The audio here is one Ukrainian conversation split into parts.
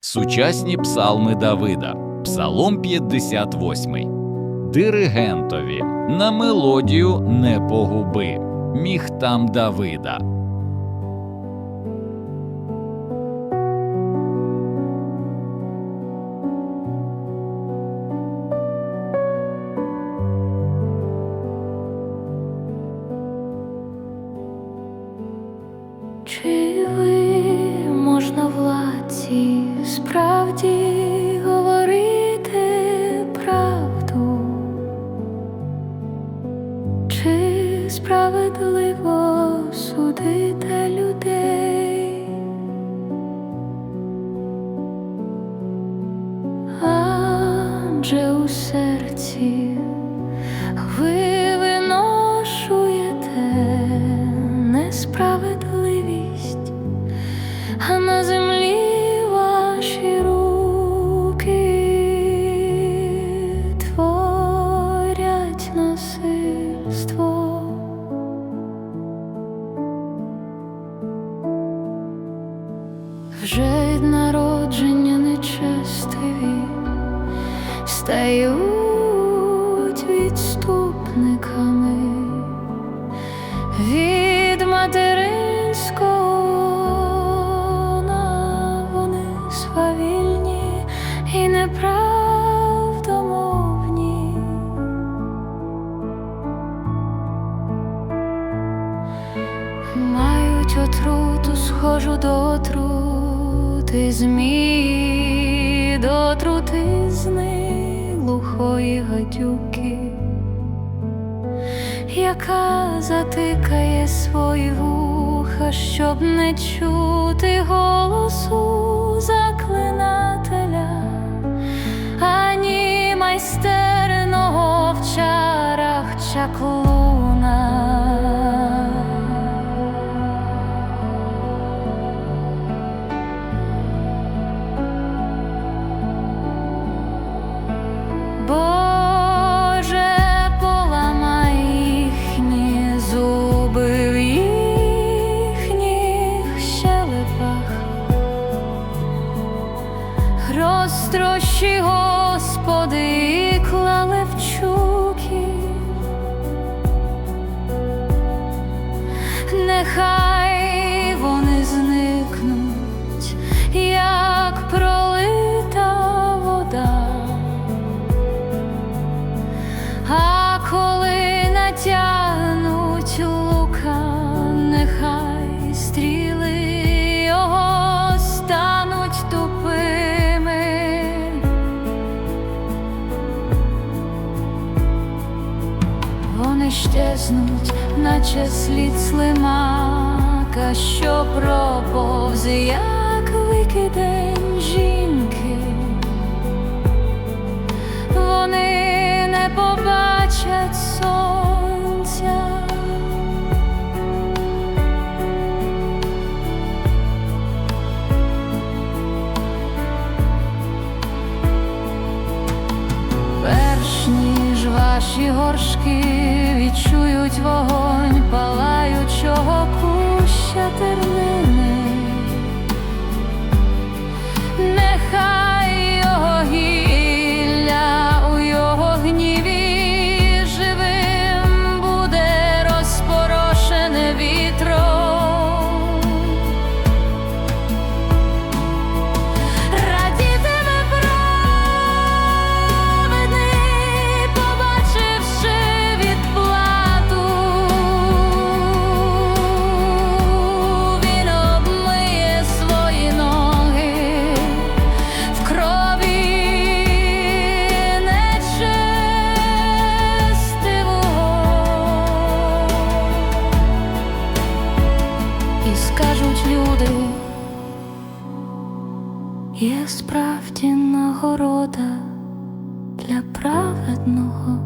Сучасні псалми Давида, Псалом 58. Диригентові на мелодію не погуби. Міхтам Давида. Справедливо судите людей? Адже у серці ви виношуєте несправедливість, Від народження нечестиві стають відступниками від материнського лона вони свавільні і неправдомовні. Мають отруту схожу до отрути змії, до трутизни глухої гадюки яка затикає свої вуха, щоб не чути голосу заклинателя, розтрощи, Господи, і клалевчуки, нехай Вони щезнуть, наче слід слимака, що проповз, як викидень жінки вони не побачать сонця. Перш ніж ваші горшки відчують вогонь палаючого куща тернини. Є справді нагорода для праведного,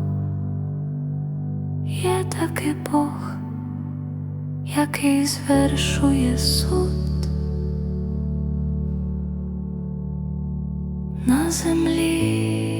є такий Бог, який звершує суд на землі.